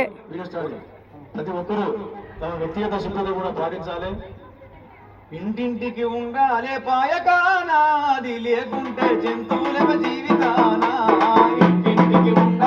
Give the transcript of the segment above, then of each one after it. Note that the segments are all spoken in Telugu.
ఓకే ప్రతి ఒక్కరూ తమ వ్యక్తిగత శుభ్రత కూడా పాటించాలి. ఇంటింటికి ఉండాలే పాయకానాది లేకుంటే జంతువుల జీవితానా? ఇంటింటికి ఉండాలి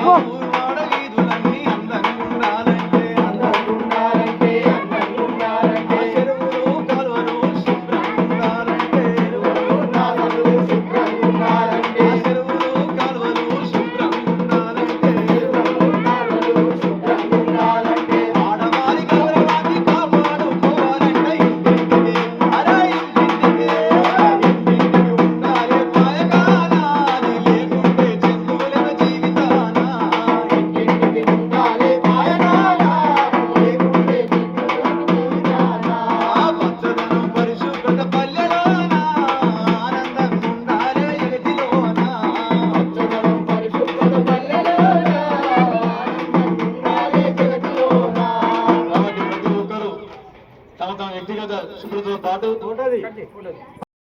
好 వ్యక్తిగత శుభ్రతతో పాటు